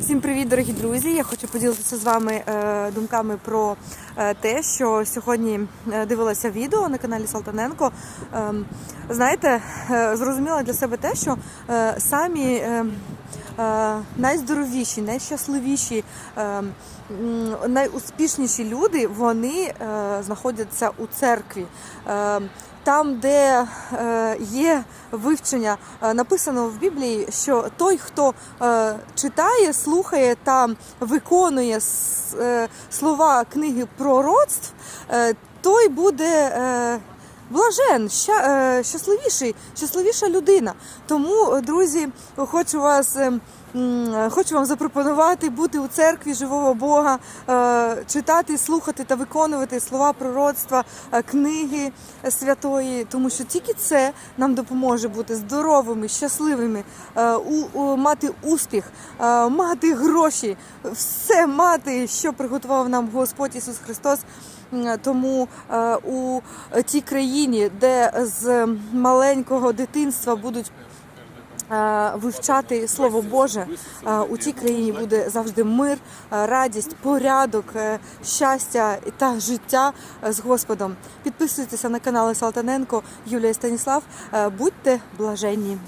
Всім привіт, дорогі друзі! Я хочу поділитися з вами е, думками про е, те, що сьогодні е, дивилася відео на каналі Салтаненко. Е, знаєте, зрозуміла для себе те, що самі е, е, найздоровіші, найщасливіші, е, найуспішніші люди вони е, знаходяться у церкві. Е, там, де е, є вивчення, е, написано в Біблії, що той, хто е, читає, слухає та виконує е, слова книги пророцтв, е, той буде. Блажен, ща, е, щасливіший, щасливіша людина. Тому, е, друзі, хочу вас е, хочу вам запропонувати бути у церкві живого Бога, читати, слухати та виконувати слова пророцтва, книги святої, тому що тільки це нам допоможе бути здоровими, щасливими, мати успіх, мати гроші, все мати, що приготував нам Господь Ісус Христос. Тому е, у тій країні, де з маленького дитинства будуть е, вивчати Слово Боже, е, у тій країні буде завжди мир, радість, порядок, щастя та життя з Господом. Підписуйтеся на канали Салтаненко, Юлія Станіслав. Будьте блаженні.